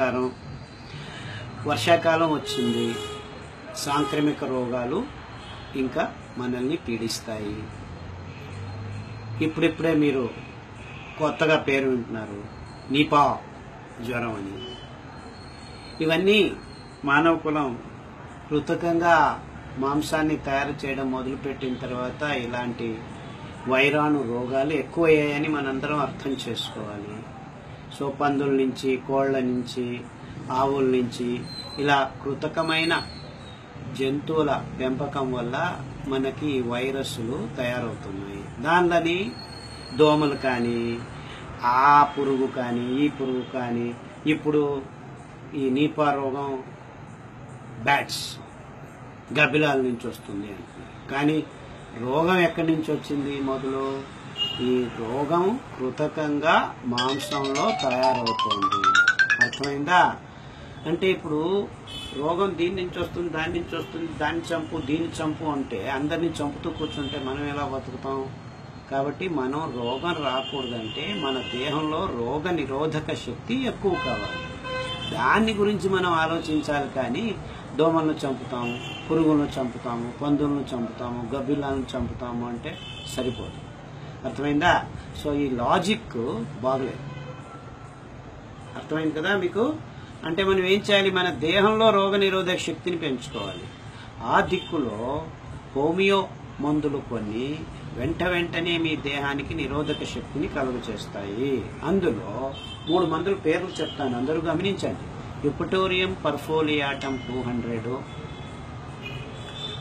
నమస్కారం. వర్షాకాలం వచ్చింది. సాంక్రమిక రోగాలు ఇంకా మనల్ని పీడిస్తాయి. ఇప్పుడిప్పుడే మీరు కొత్తగా పేరు వింటున్నారు. నీపా జ్వరం అని. ఇవన్నీ మానవ కులం కృతకంగా మాంసాన్ని తయారు చేయడం మొదలుపెట్టిన తర్వాత ఇలాంటి వైరాణు రోగాలు ఎక్కువయ్యాయని మనందరం అర్థం చేసుకోవాలి. సో పందుల నుంచి కోళ్ళ నుంచి ఆవుల నుంచి ఇలా కృతకమైన జంతువుల పెంపకం వల్ల మనకి వైరస్లు తయారవుతున్నాయి. దానిలోని దోమలు కానీ ఆ పురుగు కానీ ఈ పురుగు కానీ ఇప్పుడు ఈ నీపా రోగం బ్యాట్స్ గబ్బిలాల నుంచి వస్తుంది అంటున్నారు. కానీ రోగం ఎక్కడి నుంచి వచ్చింది మొదలు? ఈ రోగం కృతకంగా మాంసంలో తయారవుతుంది. అర్థమైందా? అంటే ఇప్పుడు రోగం దీని నుంచి వస్తుంది దాని నుంచి వస్తుంది దాన్ని చంపు దీన్ని చంపు అంటే అందరినీ చంపుతూ కూర్చుంటే మనం ఎలా బతుకుతాం? కాబట్టి మనం రోగం రాకూడదంటే మన దేహంలో రోగ నిరోధక శక్తి ఎక్కువ కావాలి. దాన్ని గురించి మనం ఆలోచించాలి కానీ దోమలను చంపుతాము పురుగులను చంపుతాము పందులను చంపుతాము గబ్బిలాలను చంపుతాము అంటే సరిపోదు. అర్థమైందా? సో ఈ లాజిక్ బాగలేదు. అర్థమైంది కదా మీకు? అంటే మనం ఏం చేయాలి? మన దేహంలో రోగ నిరోధక శక్తిని పెంచుకోవాలి. ఆ దిక్కులో హోమియో మందులు కొన్ని వెంట వెంటనే మీ దేహానికి నిరోధక శక్తిని కలుగు చేస్తాయి. అందులో మూడు మందుల పేర్లు చెప్తాను. అందరూ గమనించండి. Eupatorium perfoliatum two hundred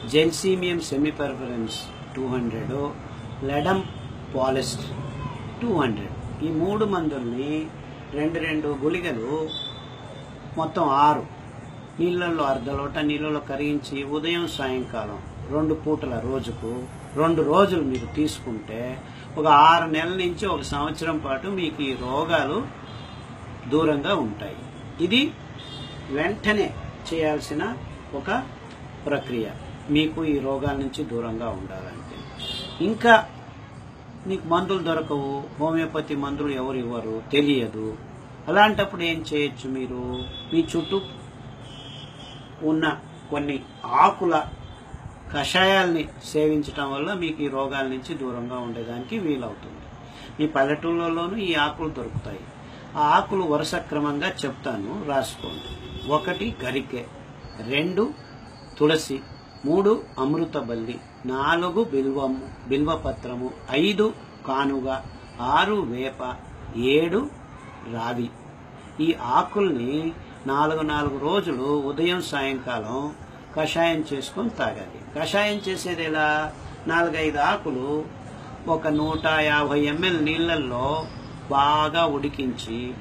gelsemium sempervirens two hundred ledum palustre. Two hundred ఈ మూడు మందుల్ని రెండు రెండు గుళికలు మొత్తం ఆరు. నీళ్ళల్లో అర్ధ లోట నీళ్ళలో కరిగించి ఉదయం సాయంకాలం రెండు పూటల రోజుకు రెండు రోజులు మీరు తీసుకుంటే ఒక ఆరు నెలల నుంచి ఒక సంవత్సరం పాటు మీకు ఈ రోగాలు దూరంగా ఉంటాయి. ఇది వెంటనే చేయాల్సిన ఒక ప్రక్రియ. మీకు ఈ రోగాల నుంచి దూరంగా ఉండాలంటే. ఇంకా నీకు మందులు దొరకవు హోమియోపతి మందులు ఎవరు ఇవ్వరు తెలియదు. అలాంటప్పుడు ఏం చేయొచ్చు మీరు? మీ చుట్టూ ఉన్న కొన్ని ఆకుల కషాయాల్ని సేవించటం వల్ల మీకు ఈ రోగాల నుంచి దూరంగా ఉండేదానికి వీలవుతుంది. మీ పల్లెటూళ్ళలోనూ ఈ ఆకులు దొరుకుతాయి. ఆ ఆకులు వరుస క్రమంగా చెప్తాను రాసుకోండి. ఒకటి గరికె రెండు తులసి మూడు అమృతబల్లి నాలుగు బిల్వము బిల్వపత్రము ఐదు కానుగ ఆరు వేప ఏడు రావి. ఈ ఆకుల్ని నాలుగు నాలుగు రోజులు ఉదయం సాయంకాలం కషాయం చేసుకొని తాగాలి. కషాయం చేసేది ఎలా? నాలుగైదు ఆకులు ఒక నూట యాభై ఎంఎల్ నీళ్ళల్లో బాగా ఉడికించి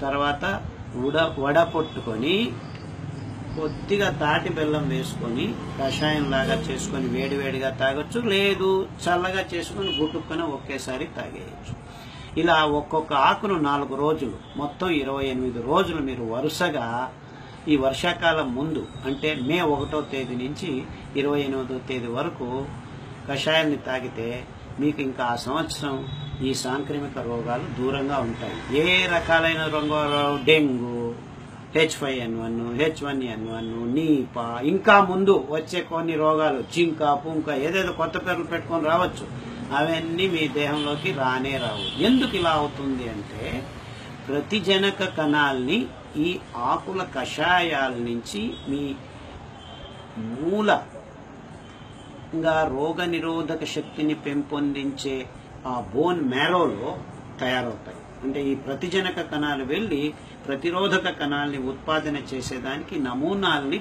తర్వాత ఉడ వడపొట్టుకొని కొద్దిగా తాటి బెల్లం వేసుకొని కషాయం లాగా చేసుకొని వేడివేడిగా తాగొచ్చు. లేదు చల్లగా చేసుకొని గుట్టుకొని ఒకేసారి తాగేయచ్చు. ఇలా ఒక్కొక్క ఆకును నాలుగు రోజులు మొత్తం ఇరవై ఎనిమిది రోజులు మీరు వరుసగా ఈ వర్షాకాలం ముందు అంటే మే ఒకటో తేదీ నుంచి ఇరవై ఎనిమిదో తేదీ వరకు కషాయాన్ని తాగితే మీకు ఇంకా ఆ సంవత్సరం ఈ సాంక్రమిక రోగాలు దూరంగా ఉంటాయి. ఏ రకాలైన రోగాలు dengue H five N one H one N one Nipah ఇంకా ముందు వచ్చే కొన్ని రోగాలు జింక పుంక ఏదేదో కొత్త పేర్లు పెట్టుకొని రావచ్చు. అవన్నీ మీ దేహంలోకి రానే రావు. ఎందుకు ఇలా అవుతుంది అంటే ప్రతిజనక కణాల్ని ఈ ఆకుల కషాయాల నుంచి మీ మూల ఇంకా రోగ నిరోధక శక్తిని పెంపొందించే ఆ బోన్ మ్యారోలో తయారవుతాయి. అంటే ఈ ప్రతిజనక కణాలు వెళ్ళి ప్రతిరోధక కణాలని ఉత్పాదన చేసేదానికి నమూనాల్ని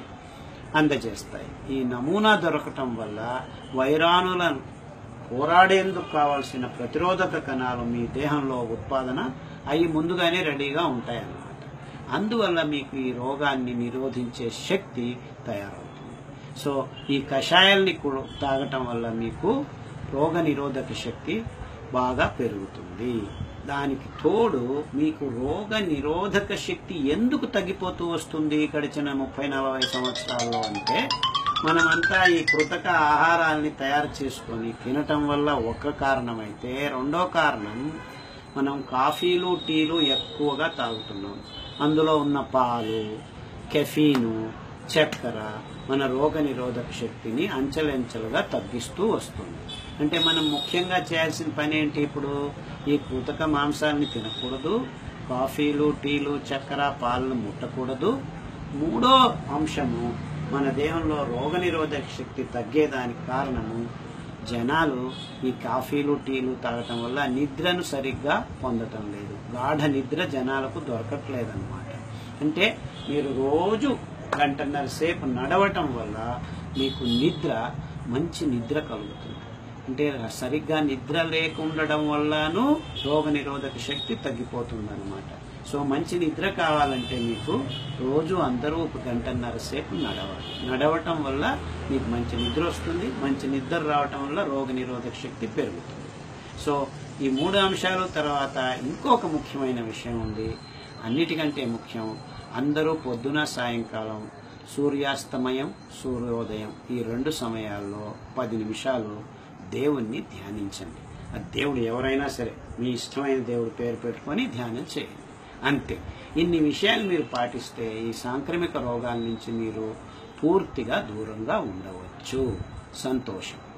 అందజేస్తాయి. ఈ నమూనా దొరకటం వల్ల వైరాణులను పోరాడేందుకు కావాల్సిన ప్రతిరోధక కణాలు మీ దేహంలో ఉత్పాదన అవి ముందుగానే రెడీగా ఉంటాయన్నమాట. అందువల్ల మీకు ఈ రోగాన్ని నిరోధించే శక్తి తయారవుతుంది. సో ఈ కషాయాల్ని కూడా తాగటం వల్ల మీకు రోగ నిరోధక శక్తి బాగా పెరుగుతుంది. దానికి తోడు మీకు రోగ నిరోధక శక్తి ఎందుకు తగ్గిపోతూ వస్తుంది గడిచిన ముప్పై నలభై సంవత్సరాల్లో అంటే మనమంతా ఈ కృతక ఆహారాల్ని తయారు చేసుకొని తినటం వల్ల ఒక కారణమైతే రెండో కారణం మనం కాఫీలు టీలు ఎక్కువగా తాగుతున్నాం. అందులో ఉన్న పాలు కెఫీను చక్కెర మన రోగ నిరోధక శక్తిని అంచెలంచెలుగా తగ్గిస్తూ వస్తుంది. అంటే మనం ముఖ్యంగా చేయాల్సిన పని ఏంటి ఇప్పుడు? ఈ కూతక మాంసాన్ని తినకూడదు. కాఫీలు టీలు చక్కెర పాలను ముట్టకూడదు. మూడో అంశము మన దేహంలో రోగ నిరోధక శక్తి తగ్గేదానికి కారణము జనాలు ఈ కాఫీలు టీలు తాగటం వల్ల నిద్రను సరిగ్గా పొందటం లేదు. గాఢ నిద్ర జనాలకు దొరకట్లేదన్నమాట. అంటే మీరు రోజు గంటన్నర సేపు నడవటం వల్ల మీకు నిద్ర మంచి నిద్ర కలుగుతుంది. అంటే సరిగ్గా నిద్ర లేకుండడం వల్లను రోగ నిరోధక శక్తి తగ్గిపోతుంది అనమాట సో మంచి నిద్ర కావాలంటే మీకు రోజు అందరూ ఒక గంటన్నర సేపు నడవాలి. నడవటం వల్ల మీకు మంచి నిద్ర వస్తుంది. మంచి నిద్ర రావటం వల్ల రోగ నిరోధక శక్తి పెరుగుతుంది. సో ఈ మూడు అంశాలు తర్వాత ఇంకొక ముఖ్యమైన విషయం ఉంది. అన్నిటికంటే ముఖ్యం అందరూ పొద్దున సాయంకాలం సూర్యాస్తమయం సూర్యోదయం ఈ రెండు సమయాల్లో పది నిమిషాలు దేవుణ్ణి ధ్యానించండి. ఆ దేవుడు ఎవరైనా సరే మీ ఇష్టమైన దేవుడు పేరు పెట్టుకొని ధ్యానం చేయండి. అంతే. ఇన్ని విషయాలు మీరు పాటిస్తే ఈ సాంక్రమిక రోగాల నుంచి మీరు పూర్తిగా దూరంగా ఉండవచ్చు. సంతోషం.